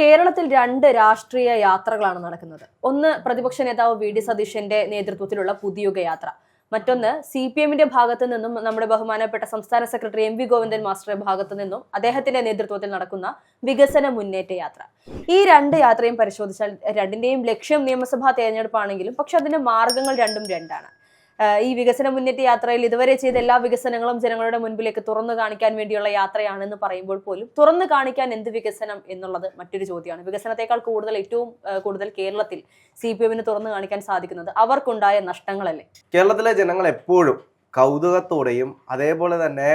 കേരളത്തിൽ രണ്ട് രാഷ്ട്രീയ യാത്രകളാണ് നടക്കുന്നത്. ഒന്ന് പ്രതിപക്ഷ നേതാവ് വി ഡി സതീശന്റെ നേതൃത്വത്തിലുള്ള പുതിയുഗ യാത്ര. മറ്റൊന്ന് സി പി എമ്മിന്റെ ഭാഗത്തു നിന്നും നമ്മുടെ ബഹുമാനപ്പെട്ട സംസ്ഥാന സെക്രട്ടറി എം വി ഗോവിന്ദൻ മാസ്റ്ററുടെ ഭാഗത്തു നിന്നും അദ്ദേഹത്തിന്റെ നേതൃത്വത്തിൽ നടക്കുന്ന വികസന മുന്നേറ്റ യാത്ര. ഈ രണ്ട് യാത്രയും പരിശോധിച്ചാൽ രണ്ടിന്റെയും ലക്ഷ്യം നിയമസഭാ തെരഞ്ഞെടുപ്പാണെങ്കിലും പക്ഷെ അതിന്റെ മാർഗങ്ങൾ രണ്ടും രണ്ടാണ്. ഈ വികസന മുന്നേറ്റ യാത്രയിൽ ഇതുവരെ ചെയ്ത എല്ലാ വികസനങ്ങളും ജനങ്ങളുടെ മുൻപിലേക്ക് തുറന്നു കാണിക്കാൻ വേണ്ടിയുള്ള യാത്രയാണെന്ന് പറയുമ്പോൾ പോലും തുറന്നു കാണിക്കാൻ എന്ത് വികസനം എന്നുള്ളത് മറ്റൊരു ചോദ്യമാണ്. വികസനത്തെക്കാൾ കൂടുതൽ ഏറ്റവും കൂടുതൽ കേരളത്തിൽ സി പി എമ്മിന് തുറന്നു കാണിക്കാൻ സാധിക്കുന്നത് അവർക്കുണ്ടായ നഷ്ടങ്ങളല്ലേ? കേരളത്തിലെ ജനങ്ങൾ എപ്പോഴും കൗതുകത്തോടെയും അതേപോലെ തന്നെ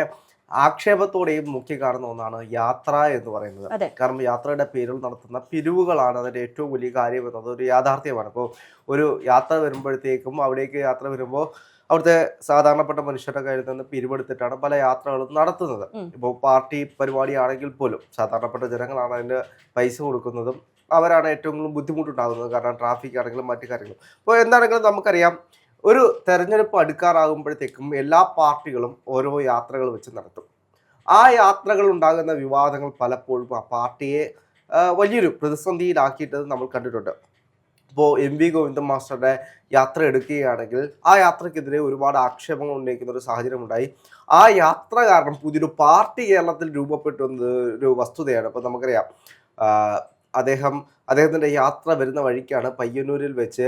ആക്ഷേപത്തോടെയും മുഖ്യ കാണുന്ന ഒന്നാണ് യാത്ര എന്ന് പറയുന്നത്. കാരണം യാത്രയുടെ പേരിൽ നടത്തുന്ന പിരിവുകളാണ് അതിന്റെ ഏറ്റവും വലിയ കാര്യം എന്നത് ഒരു യാഥാർത്ഥ്യമാണ്. ഇപ്പോൾ ഒരു യാത്ര വരുമ്പോഴത്തേക്കും അവിടേക്ക് യാത്ര വരുമ്പോൾ അവിടുത്തെ സാധാരണപ്പെട്ട മനുഷ്യരുടെ കയ്യിൽ നിന്ന് പിരിവെടുത്തിട്ടാണ് പല യാത്രകളും നടത്തുന്നത്. ഇപ്പോൾ പാർട്ടി പരിപാടിയാണെങ്കിൽ പോലും സാധാരണപ്പെട്ട ജനങ്ങളാണ് അതിന് പൈസ കൊടുക്കുന്നതും അവരാണ് ഏറ്റവും കൂടുതൽ ബുദ്ധിമുട്ടുണ്ടാകുന്നത്. കാരണം ട്രാഫിക് ആണെങ്കിലും മറ്റു കാര്യങ്ങളും. അപ്പോൾ എന്താണെങ്കിലും നമുക്കറിയാം ഒരു തെരഞ്ഞെടുപ്പ് അടുക്കാറാകുമ്പോഴത്തേക്കും എല്ലാ പാർട്ടികളും ഓരോ യാത്രകൾ വെച്ച് നടത്തും. ആ യാത്രകൾ ഉണ്ടാകുന്ന വിവാദങ്ങൾ പലപ്പോഴും ആ പാർട്ടിയെ വലിയൊരു പ്രതിസന്ധിയിലാക്കിയിട്ട് നമ്മൾ കണ്ടിട്ടുണ്ട്. ഇപ്പോൾ എം വി ഗോവിന്ദൻ മാസ്റ്ററുടെ യാത്ര എടുക്കുകയാണെങ്കിൽ ആ യാത്രക്കെതിരെ ഒരുപാട് ആക്ഷേപങ്ങൾ ഉന്നയിക്കുന്ന ഒരു സാഹചര്യം ഉണ്ടായി. ആ യാത്ര കാരണം പുതിയൊരു പാർട്ടി കേരളത്തിൽ രൂപപ്പെട്ടു എന്നത് ഒരു വസ്തുതയാണ്. അപ്പോൾ നമുക്കറിയാം അദ്ദേഹം അദ്ദേഹത്തിന്റെ യാത്ര വരുന്ന വഴിക്കാണ് പയ്യന്നൂരിൽ വെച്ച്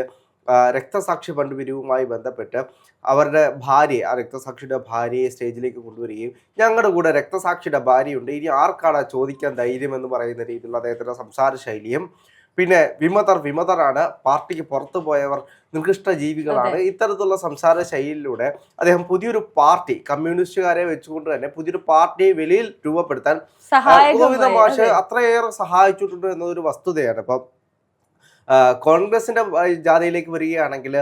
രക്തസാക്ഷി ഫണ്ട് പിരിവുമായി ബന്ധപ്പെട്ട് അവരുടെ ഭാര്യയെ ആ രക്തസാക്ഷിയുടെ ഭാര്യയെ സ്റ്റേജിലേക്ക് കൊണ്ടുവരികയും ഞങ്ങളുടെ കൂടെ രക്തസാക്ഷിയുടെ ഭാര്യയുണ്ട്. ഇനി ആർക്കാണ് ചോദിക്കാൻ ധൈര്യം എന്ന് പറയുന്ന രീതിയിലുള്ള അദ്ദേഹത്തിന്റെ സംസാര ശൈലിയും പിന്നെ വിമതർ വിമതരാണ് പാർട്ടിക്ക് പുറത്തു പോയവർ നികൃഷ്ട ജീവികളാണ്. ഇത്തരത്തിലുള്ള സംസാര ശൈലിയിലൂടെ അദ്ദേഹം പുതിയൊരു പാർട്ടി കമ്മ്യൂണിസ്റ്റുകാരെ വെച്ചുകൊണ്ട് തന്നെ പുതിയൊരു പാർട്ടിയെ വെളിയിൽ രൂപപ്പെടുത്താൻ ഗോവിന്ദ മാഷ് അത്രയേറെ സഹായിച്ചിട്ടുണ്ട് എന്നതൊരു വസ്തുതയാണ്. ഇപ്പം കോൺഗ്രസിന്റെ ജാഥയിലേക്ക് വരികയാണെങ്കിൽ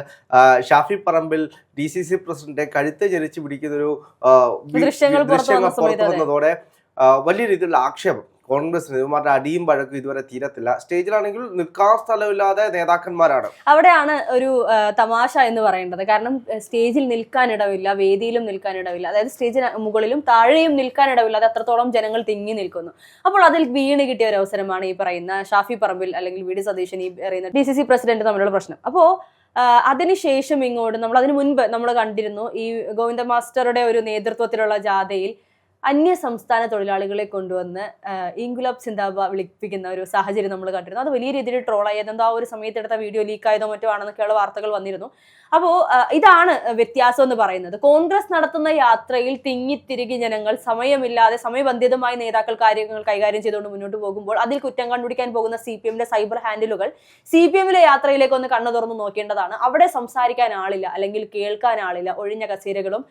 Shafi Parambil D C C president കഴുത്ത് ജനിച്ചു പിടിക്കുന്ന ഒരു ദൃശ്യങ്ങൾ പുറത്തു വന്നതോടെ വലിയ രീതിയിലുള്ള ആക്ഷേപം കോൺഗ്രസിന് ഇവന്മാരുടെ അടിയും വഴക്കും ഇതുവരെ തീരത്തില്ല. സ്റ്റേജിലാണെങ്കിൽ നിൽക്കാൻ സ്ഥലമില്ലാതെ നേതാക്കന്മാരാണ്. അവിടെയാണ് ഒരു തമാശ എന്ന് പറയേണ്ടത് കാരണം സ്റ്റേജിൽ നിൽക്കാനിടവില്ല വേദിയിലും നിൽക്കാനിടവില്ല അതായത് സ്റ്റേജിന് മുകളിലും താഴെയും നിൽക്കാനിടവില്ല അത് അത്രത്തോളം ജനങ്ങൾ തിങ്ങി നിൽക്കുന്നു. അപ്പോൾ അതിൽ വീണ് കിട്ടിയ ഒരു അവസരമാണ് ഈ പറയുന്ന ഷാഫി പറമ്പിൽ അല്ലെങ്കിൽ വി ഡി സതീശൻ ഈ പറയുന്ന ഡി സി സി പ്രസിഡന്റ് തമ്മിലുള്ള പ്രശ്നം. അപ്പോൾ അതിനുശേഷം ഇങ്ങോട്ട് നമ്മൾ അതിനു മുൻപ് നമ്മൾ കണ്ടിരുന്നു ഈ ഗോവിന്ദ മാസ്റ്ററുടെ ഒരു നേതൃത്വത്തിലുള്ള ജാഥയിൽ അന്യ സംസ്ഥാന തൊഴിലാളികളെ കൊണ്ടുവന്ന് ഇംഗുലബ് സിന്താബ വിളിപ്പിക്കുന്ന ഒരു സാഹചര്യം നമ്മൾ കണ്ടിരുന്നു. അത് വലിയ രീതിയിൽ ട്രോളായത് എന്തോ ആ ഒരു സമയത്ത് എടുത്ത വീഡിയോ ലീക്ക് ആയതോ മറ്റോ ആണെന്നൊക്കെയുള്ള വാർത്തകൾ വന്നിരുന്നു. അപ്പോൾ ഇതാണ് വ്യത്യാസം എന്ന് പറയുന്നത്. കോൺഗ്രസ് നടത്തുന്ന യാത്രയിൽ തിങ്ങിത്തിരികി ജനങ്ങൾ സമയമില്ലാതെ സമയബന്ധിതമായി നേതാക്കൾ കാര്യങ്ങൾ കൈകാര്യം ചെയ്തുകൊണ്ട് മുന്നോട്ട് പോകുമ്പോൾ അതിൽ കുറ്റം കണ്ടുപിടിക്കാൻ പോകുന്ന സി പി എമ്മിന്റെ സൈബർ ഹാൻഡിലുകൾ സി പി എമ്മിലെ യാത്രയിലേക്ക് ഒന്ന് കണ്ണു തുറന്ന് നോക്കേണ്ടതാണ്. അവിടെ സംസാരിക്കാൻ ആളില്ല അല്ലെങ്കിൽ കേൾക്കാൻ ആളില്ല. ഒഴിഞ്ഞ കസേരകളും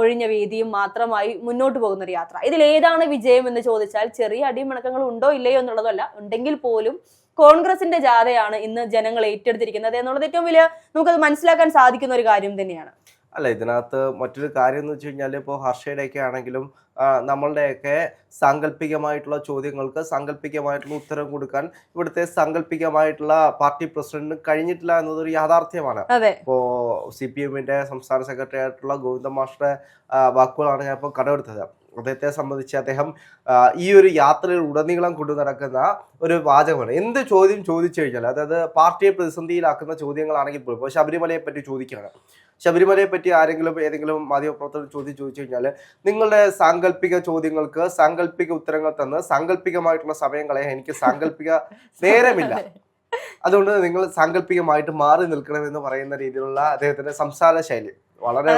ഒഴിഞ്ഞ വേദിയും മാത്രമായി മുന്നോട്ട് പോകുന്ന ഒരു യാത്ര. ഇതിൽ ഏതാണ് വിജയം എന്ന് ചോദിച്ചാൽ ചെറിയ അടിമണക്കങ്ങൾ ഉണ്ടോ ഇല്ലയോ എന്നുള്ളതല്ല. ഉണ്ടെങ്കിൽ പോലും കോൺഗ്രസിന്റെ ജാഥയാണ് ഇന്ന് ജനങ്ങൾ ഏറ്റെടുത്തിരിക്കുന്നത് എന്നുള്ളത് ഏറ്റവും വലിയ നമുക്കത് മനസ്സിലാക്കാൻ സാധിക്കുന്ന ഒരു കാര്യം തന്നെയാണ്. അല്ല ഇതിനകത്ത് മറ്റൊരു കാര്യം എന്ന് വെച്ച് കഴിഞ്ഞാൽ ഇപ്പോൾ ഹർഷയുടെയൊക്കെ ആണെങ്കിലും നമ്മളുടെയൊക്കെ സാങ്കല്പികമായിട്ടുള്ള ചോദ്യങ്ങൾക്ക് സാങ്കല്പികമായിട്ടുള്ള ഉത്തരം കൊടുക്കാൻ ഇവിടുത്തെ സാങ്കല്പികമായിട്ടുള്ള പാർട്ടി പ്രസിഡന്റിന് കഴിഞ്ഞിട്ടില്ല എന്നതൊരു യാഥാർത്ഥ്യമാണ്. ഇപ്പോൾ സി പി എമ്മിന്റെ സംസ്ഥാന സെക്രട്ടറി ആയിട്ടുള്ള ഗോവിന്ദ മാഷ്ടറുടെ വാക്കുകളാണ് ഞാൻ ഇപ്പോൾ കടമെടുത്തത്. അദ്ദേഹത്തെ സംബന്ധിച്ച് അദ്ദേഹം ഈ ഒരു യാത്രയിൽ ഉടനീളം കൊണ്ടു നടക്കുന്ന ഒരു വാചകമാണ്. എന്ത് ചോദ്യം ചോദിച്ചു കഴിഞ്ഞാൽ അതായത് പാർട്ടിയെ പ്രതിസന്ധിയിലാക്കുന്ന ചോദ്യങ്ങളാണെങ്കിൽ പോലും ഇപ്പോൾ ശബരിമലയെ പറ്റി ചോദിക്കുകയാണ്. ശബരിമലയെ പറ്റി ആരെങ്കിലും ഏതെങ്കിലും മാധ്യമപ്രവർത്തകർ ചോദ്യം ചോദിച്ചു കഴിഞ്ഞാൽ നിങ്ങളുടെ സാങ്കല്പിക ചോദ്യങ്ങൾക്ക് സാങ്കല്പിക ഉത്തരങ്ങൾ തന്ന് സാങ്കല്പികമായിട്ടുള്ള സമയം കളയാൻ എനിക്ക് സാങ്കല്പിക നേരമില്ല. അതുകൊണ്ട് നിങ്ങൾ സാങ്കല്പികമായിട്ട് മാറി നിൽക്കണമെന്ന് പറയുന്ന രീതിയിലുള്ള അദ്ദേഹത്തിന്റെ സംസാര ശൈലി. വളരെ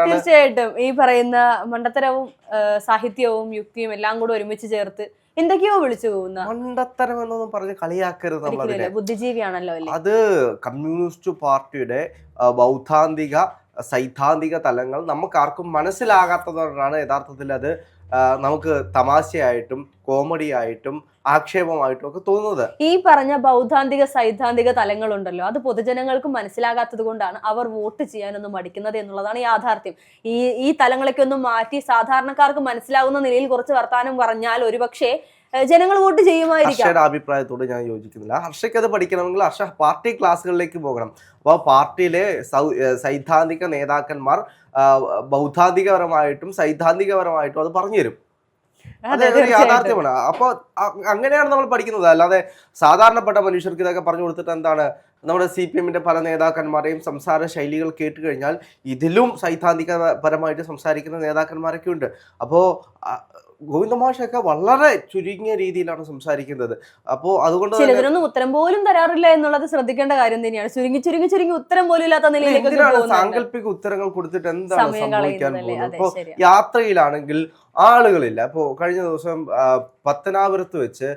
തീർച്ചയായിട്ടും ഈ പറയുന്ന മണ്ടത്തരവും സാഹിത്യവും യുക്തിയും എല്ലാം കൂടെ ഒരുമിച്ച് ചേർത്ത് എന്തൊക്കെയോ വിളിച്ചു പോകുന്ന മണ്ടത്തരം എന്നൊന്നും പറഞ്ഞ് കളിയാക്കരുത് ബുദ്ധിജീവിയാണല്ലോ അത് കമ്മ്യൂണിസ്റ്റ് പാർട്ടിയുടെ ബൗദ്ധാന്തിക സൈദ്ധാന്തിക തലങ്ങൾ നമുക്കാർക്കും മനസ്സിലാകാത്തതുകൊണ്ടാണ് യഥാർത്ഥത്തിൽ അത് നമുക്ക് തമാശയായിട്ടും കോമഡി ആയിട്ടും ആക്ഷേപമായിട്ടും ഒക്കെ തോന്നുന്നത്. ഈ പറഞ്ഞ ബൗദ്ധാന്തിക സൈദ്ധാന്തിക തലങ്ങളുണ്ടല്ലോ അത് പൊതുജനങ്ങൾക്ക് മനസ്സിലാകാത്തത് കൊണ്ടാണ് അവർ വോട്ട് ചെയ്യാനൊന്നും മടിക്കുന്നത് എന്നുള്ളതാണ് യാഥാർത്ഥ്യം. ഈ ഈ തലങ്ങളൊക്കെ ഒന്ന് മാറ്റി സാധാരണക്കാർക്ക് മനസ്സിലാകുന്ന നിലയിൽ കുറച്ച് വർത്താനം പറഞ്ഞാൽ ഒരുപക്ഷെ ജനങ്ങൾ വോട്ട് ചെയ്യുമായിരിക്കും. അഭിപ്രായത്തോട് ഞാൻ യോജിക്കുന്നില്ല. ഹർഷയ്ക്ക് അത് പഠിക്കണമെങ്കിൽ ഹർഷ പാർട്ടി ക്ലാസ്സുകളിലേക്ക് പോകണം. അപ്പോൾ പാർട്ടിയിലെ സൈദ്ധാന്തിക നേതാക്കന്മാർ ബൗദ്ധാന്തികപരമായിട്ടും സൈദ്ധാന്തികപരമായിട്ടും അത് പറഞ്ഞു തരും യാഥാർത്ഥ്യമാണ്. അപ്പൊ അങ്ങനെയാണ് നമ്മൾ പഠിക്കുന്നത്. അല്ലാതെ സാധാരണപ്പെട്ട മനുഷ്യർക്ക് ഇതൊക്കെ പറഞ്ഞു കൊടുത്തിട്ട് എന്താണ്? നമ്മുടെ സി പി എമ്മിന്റെ പല നേതാക്കന്മാരെയും സംസാര ശൈലികൾ കേട്ട് കഴിഞ്ഞാൽ ഇതിലും സൈദ്ധാന്തികപരമായിട്ട് സംസാരിക്കുന്ന നേതാക്കന്മാരൊക്കെ ഉണ്ട്. അപ്പോ ആ, ഗോവിന്ദ മാഷൊക്കെ വളരെ ചുരുങ്ങിയ രീതിയിലാണ് സംസാരിക്കുന്നത്. അപ്പോ അതുകൊണ്ട് തന്നെ ചിലതിനൊന്നും ഉത്തരം പോലും തരാറില്ല എന്നുള്ളത് ശ്രദ്ധിക്കേണ്ട കാര്യം തന്നെയാണ്. ചുരുങ്ങി ചുരുങ്ങി ചുരുങ്ങി ഉത്തരം പോലും ഇല്ലാത്ത നിലയിലേക്ക് സാങ്കല്പിക ഉത്തരങ്ങൾ കൊടുത്തിട്ട് എന്താണ് സംഭവിക്കാൻ അപ്പോ പോകുന്നത്? യാത്രയിലാണെങ്കിൽ ആളുകളില്ല. അപ്പോ കഴിഞ്ഞ ദിവസം പത്തനാപുരത്ത് വെച്ച്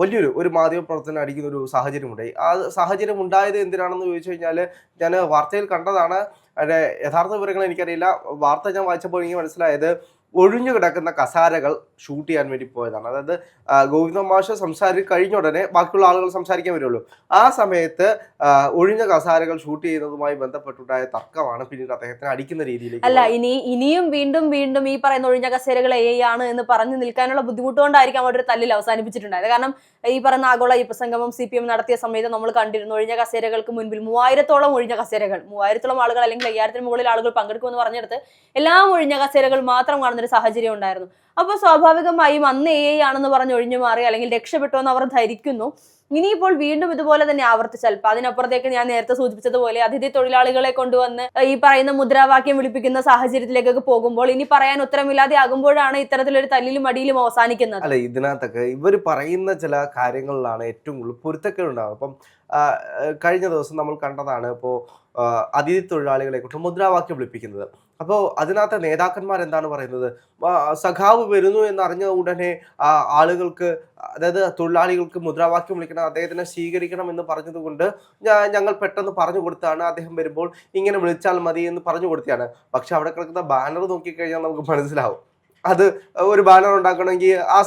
വലിയൊരു ഒരു മാധ്യമ പ്രവർത്തനം അടിക്കുന്ന ഒരു സാഹചര്യം ഉണ്ടായി ആ സാഹചര്യം ഉണ്ടായത് എന്തിനാണെന്ന് ചോദിച്ചു കഴിഞ്ഞാൽ ഞാൻ വാർത്തയിൽ കണ്ടതാണ്. അതിന്റെ യഥാർത്ഥ വിവരങ്ങൾ എനിക്കറിയില്ല. വാർത്ത ഞാൻ വായിച്ചപ്പോൾ എനിക്ക് മനസ്സിലായത് ഒഴിഞ്ഞു കിടക്കുന്ന കസാരകൾ ഷൂട്ട് ചെയ്യാൻ വേണ്ടി പോയതാണ്. അതായത് ഗോവിന്ദ മാഷ് സംസാരി കഴിഞ്ഞ ഉടനെ ബാക്കിയുള്ള ആളുകൾ സംസാരിക്കാൻ വരുള്ളൂ. ആ സമയത്ത് ഒഴിഞ്ഞ കസാരകൾ ഷൂട്ട് ചെയ്യുന്നതുമായി ബന്ധപ്പെട്ടുണ്ടായ തർക്കമാണ് പിന്നീട് അദ്ദേഹത്തിന് അടിക്കുന്ന രീതിയിലേക്ക് അല്ല ഇനി ഇനിയും വീണ്ടും വീണ്ടും ഈ പറയുന്ന ഒഴിഞ്ഞ കസേരകൾ എ ആണ് എന്ന് പറഞ്ഞു നിൽക്കാനുള്ള ബുദ്ധിമുട്ടുകൊണ്ടായിരിക്കും അവിടെ ഒരു തല്ലിൽ അവസാനിപ്പിച്ചിട്ടുണ്ടായത്. കാരണം ഈ പറയുന്ന ആഗോള ഈ പ്രസംഗവും സി പി എം നടത്തിയ സമയത്ത് നമ്മൾ കണ്ടിരുന്നു ഒഴിഞ്ഞ കസേരകൾക്ക് മുൻപിൽ മൂവായിരത്തോളം ഒഴിഞ്ഞ കസേരകൾ മൂവായിരത്തോളം ആളുകൾ അല്ലെങ്കിൽ അയ്യായിരത്തിന് മുകളിൽ ആളുകൾ പങ്കെടുക്കുമെന്ന് പറഞ്ഞെടുത്ത് എല്ലാം ഒഴിഞ്ഞ കസേരകൾ മാത്രം കാണുന്നൊരു സാഹചര്യം ഉണ്ടായിരുന്നു. അപ്പോൾ സ്വാഭാവികമായും അന്ന് എ ഐ ആണെന്ന് പറഞ്ഞ് ഒഴിഞ്ഞു മാറി അല്ലെങ്കിൽ രക്ഷപ്പെട്ടു എന്ന് അവർ ധരിക്കുന്നു. ഇനിയിപ്പോൾ വീണ്ടും ഇതുപോലെ തന്നെ ആവർത്തിച്ചാൽ അതിനപ്പുറത്തേക്ക് ഞാൻ നേരത്തെ സൂചിപ്പിച്ചതുപോലെ അതിഥി തൊഴിലാളികളെ കൊണ്ടുവന്ന് ഈ പറയുന്ന മുദ്രാവാക്യം വിളിപ്പിക്കുന്ന സാഹചര്യത്തിലേക്കൊക്കെ പോകുമ്പോൾ ഇനി പറയാൻ ഉത്തരമില്ലാതെ ആകുമ്പോഴാണ് ഇത്തരത്തിലൊരു തല്ലിലും അടിയിലും അവസാനിക്കുന്നത്. അല്ല ഇതിനകത്തൊക്കെ ഇവർ പറയുന്ന ചില കാര്യങ്ങളിലാണ് ഏറ്റവും കൂടുതൽ പൊരുത്തക്കേട് ഉണ്ടാവുക അപ്പം കഴിഞ്ഞ ദിവസം നമ്മൾ കണ്ടതാണ് ഇപ്പോൾ അതിഥി തൊഴിലാളികളെ കുറിച്ച് മുദ്രാവാക്യം വിളിപ്പിക്കുന്നത്. അപ്പോൾ അതിനകത്തെ നേതാക്കന്മാർ എന്താണ് പറയുന്നത്? സഖാവ് വരുന്നു എന്നറിഞ്ഞ ഉടനെ ആളുകൾക്ക് അതായത് തൊഴിലാളികൾക്ക് മുദ്രാവാക്യം വിളിക്കണം അദ്ദേഹത്തിനെ സ്വീകരിക്കണം എന്ന് പറഞ്ഞതുകൊണ്ട് ഞങ്ങൾ പെട്ടെന്ന് പറഞ്ഞു കൊടുത്താണ്. അദ്ദേഹം വരുമ്പോൾ ഇങ്ങനെ വിളിച്ചാൽ മതി എന്ന് പറഞ്ഞു കൊടുത്തതാണ് പക്ഷെ അവിടെ കിടക്കുന്ന ബാനർ നോക്കിക്കഴിഞ്ഞാൽ നമുക്ക് മനസ്സിലാവും. അത് ഒരു ബാനർ ഉണ്ടാക്കണമെങ്കിൽ ആ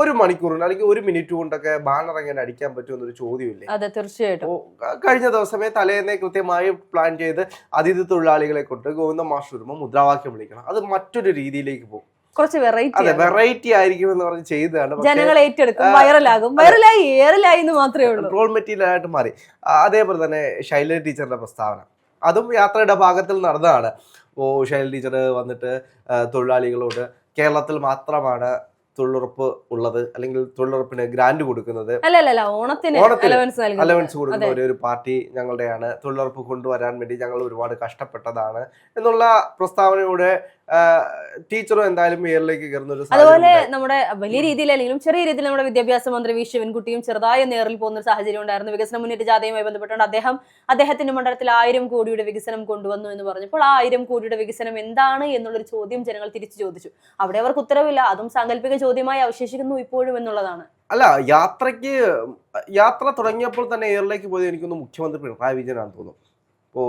ഒരു മണിക്കൂറിന് അല്ലെങ്കിൽ ഒരു മിനിറ്റ് കൊണ്ടൊക്കെ ബാനർ എങ്ങനെ അടിക്കാൻ പറ്റുമെന്നൊരു ചോദ്യമില്ലേ? അതെ തീർച്ചയായിട്ടും. കഴിഞ്ഞ ദിവസമേ തലേന്നെ കൃത്യമായി പ്ലാൻ ചെയ്ത് അതിഥി തൊഴിലാളികളെ കൊണ്ട് ഗോവിന്ദ മാഷ് വരുമ്പോൾ മുദ്രാവാക്യം വിളിക്കണം. അത് മറ്റൊരു രീതിയിലേക്ക് പോകും. കുറച്ച് വെറൈറ്റി അതെ വെറൈറ്റി ആയിരിക്കും എന്ന് പറഞ്ഞ് ചെയ്തതാണ്. ജനങ്ങൾ ഏറ്റെടുക്കും വൈറലാകും വൈറലായി ഏറലായി എന്ന് മാത്രമേ ഉള്ളൂ. റോൾ മെറ്റീരിയൽ ആയിട്ട് മാറി. അതേപോലെ തന്നെ ശൈല ടീച്ചറിന്റെ പ്രസ്താവന. അതും യാത്രയുടെ ഭാഗത്തിൽ നടന്നതാണ്. ഓ ഷൈൽ ടീച്ചർ വന്നിട്ട് തൊഴിലാളികളോട് കേരളത്തിൽ മാത്രമാണ് തൊഴിലുറപ്പ് ഉള്ളത് അല്ലെങ്കിൽ തൊഴിലുറപ്പിന് ഗ്രാന്റ് കൊടുക്കുന്നത്. അലവൻസ് കൊടുക്കുന്ന ഒരേ ഒരു പാർട്ടി ഞങ്ങളുടെയാണ്. തൊഴിലുറപ്പ് കൊണ്ടുവരാൻ വേണ്ടി ഞങ്ങൾ ഒരുപാട് കഷ്ടപ്പെട്ടതാണ് എന്നുള്ള പ്രസ്താവനയുടെ ടീച്ചറും എന്തായാലും എയറിലേക്ക് കയറുന്ന ഒരു അതുപോലെ നമ്മുടെ വലിയ രീതിയിൽ അല്ലെങ്കിലും ചെറിയ രീതിയിൽ നമ്മുടെ വിദ്യാഭ്യാസ മന്ത്രി വി ശിവൻകുട്ടിയും ചെറുതായ നേറിൽ പോകുന്ന ഒരു സാഹചര്യം ഉണ്ടായിരുന്നു. വികസന മുന്നേറ്റ ജാഥയുമായി ബന്ധപ്പെട്ടുകൊണ്ട് അദ്ദേഹം അദ്ദേഹത്തിന്റെ മണ്ഡലത്തിൽ ആയിരം കോടിയുടെ വികസനം കൊണ്ടുവന്നു എന്ന് പറഞ്ഞപ്പോൾ ആ ആയിരം കോടിയുടെ വികസനം എന്താണ് എന്നുള്ളൊരു ചോദ്യം ജനങ്ങൾ തിരിച്ചു ചോദിച്ചു. അവിടെ അവർക്ക് ഉത്തരവില്ല. അതും സാങ്കല്പിക ചോദ്യമായി അവശേഷിക്കുന്നു ഇപ്പോഴും എന്നുള്ളതാണ്. അല്ല യാത്രയ്ക്ക് യാത്ര തുടങ്ങിയപ്പോൾ തന്നെ എയറിലേക്ക് പോയത് എനിക്കൊന്ന് മുഖ്യമന്ത്രി പിണറായി വിജയനാണെന്ന് തോന്നുന്നു. ഇപ്പോ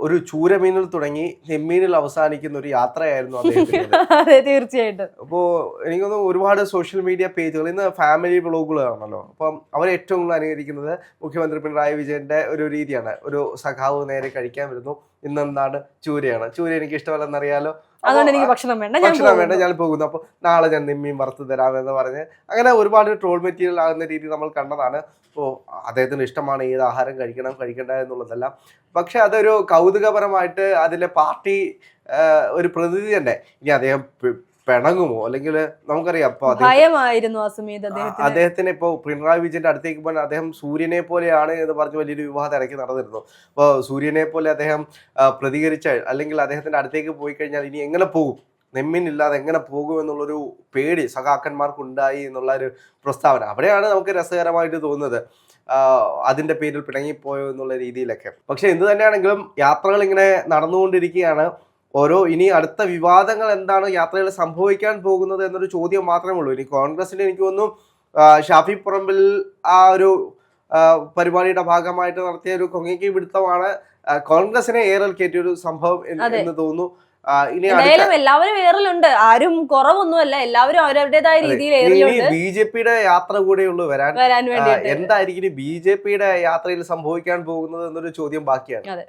ഒരു ചൂരമീനിൽ തുടങ്ങി ചെമ്മീനിൽ അവസാനിക്കുന്ന ഒരു യാത്രയായിരുന്നു അതെ തീർച്ചയായിട്ടും. അപ്പോൾ എനിക്കൊന്ന് ഒരുപാട് സോഷ്യൽ മീഡിയ പേജുകൾ ഇന്ന് ഫാമിലി വ്ളോഗുകളാണല്ലോ അപ്പം അവർ ഏറ്റവും കൂടുതൽ അനുകരിക്കുന്നത് മുഖ്യമന്ത്രി പിണറായി വിജയന്റെ ഒരു രീതിയാണ്. ഒരു സഖാവ് നേരെ കഴിക്കാൻ വരുന്നു. ഇന്നെന്താണ് ചൂരയാണ്? ചൂര എനിക്ക് ഇഷ്ടമല്ലെന്നറിയാലോ? അപ്പൊ അതുകൊണ്ട് എനിക്ക് ഭക്ഷണം വേണ്ട ഞാൻ ഭക്ഷണം വേണ്ട ഞാൻ പോകുന്നു. അപ്പൊ നാളെ ഞാൻ നിമ്മിയും വറുത്ത് തരാമെന്ന് പറഞ്ഞ് അങ്ങനെ ഒരുപാട് ട്രോൾ മെറ്റീരിയൽ ആകുന്ന രീതി നമ്മൾ കണ്ടതാണ്. അപ്പോൾ അദ്ദേഹത്തിന് ഇഷ്ടമാണ് ഏത് ആഹാരം കഴിക്കണം കഴിക്കണ്ട എന്നുള്ളതല്ല. പക്ഷെ അതൊരു കൗതുകപരമായിട്ട് അതിലെ പാർട്ടി ഒരു പ്രതിനിധി തന്നെ. ഇനി അദ്ദേഹം പിണങ്ങുമോ? അല്ലെങ്കിൽ നമുക്കറിയാം ഭയമായിരുന്നു അദ്ദേഹത്തിന്. ഇപ്പോൾ പിണറായി വിജയന്റെ അടുത്തേക്ക് പോകാൻ അദ്ദേഹം സൂര്യനെ പോലെയാണ് എന്ന് പറഞ്ഞ് വലിയൊരു വിവാദം ഇടയ്ക്ക് നടന്നിരുന്നു. അപ്പോൾ സൂര്യനെ പോലെ അദ്ദേഹം പ്രതികരിച്ച അല്ലെങ്കിൽ അദ്ദേഹത്തിന്റെ അടുത്തേക്ക് പോയി കഴിഞ്ഞാൽ ഇനി എങ്ങനെ പോകും? നെമ്മിനില്ലാതെ എങ്ങനെ പോകും എന്നുള്ളൊരു പേടി സഖാക്കന്മാർക്കുണ്ടായി എന്നുള്ള ഒരു പ്രസ്താവന. അവിടെയാണ് നമുക്ക് രസകരമായിട്ട് തോന്നുന്നത് അതിന്റെ അതിന്റെ പേരിൽ പിണങ്ങിപ്പോയോ എന്നുള്ള രീതിയിലൊക്കെ. പക്ഷേ എന്ത് തന്നെയാണെങ്കിലും യാത്രകൾ ഇങ്ങനെ നടന്നുകൊണ്ടിരിക്കുകയാണ്. ഓരോ ഇനി അടുത്ത വിവാദങ്ങൾ എന്താണ് യാത്രയിൽ സംഭവിക്കാൻ പോകുന്നത് എന്നൊരു ചോദ്യം മാത്രമേ ഉള്ളൂ. ഇനി കോൺഗ്രസിന്റെ എനിക്ക് തോന്നുന്നു ഷാഫി പറമ്പിൽ ആ ഒരു പരിപാടിയുടെ ഭാഗമായിട്ട് നടത്തിയ ഒരു കൊങ്ങയ്ക്ക് പിടുത്തമാണ് കോൺഗ്രസിനെ ഏറൽ കയറ്റിയ ഒരു സംഭവം എന്ന്. തോന്നുന്നു. എന്തായാലും എല്ലാവരും ഏറിലുണ്ട്. ആരും കുറവൊന്നുമല്ല എല്ലാവരും അവരവരുടേതായ രീതിയിൽ ബി ജെ പിയുടെ യാത്ര കൂടെയുള്ളൂ വരാൻ. വരാൻ വേണ്ടി എന്തായിരിക്കും ബി ജെ പിയുടെ യാത്രയിൽ സംഭവിക്കാൻ പോകുന്നത് എന്നൊരു ചോദ്യം ബാക്കിയാണ്. അതെ.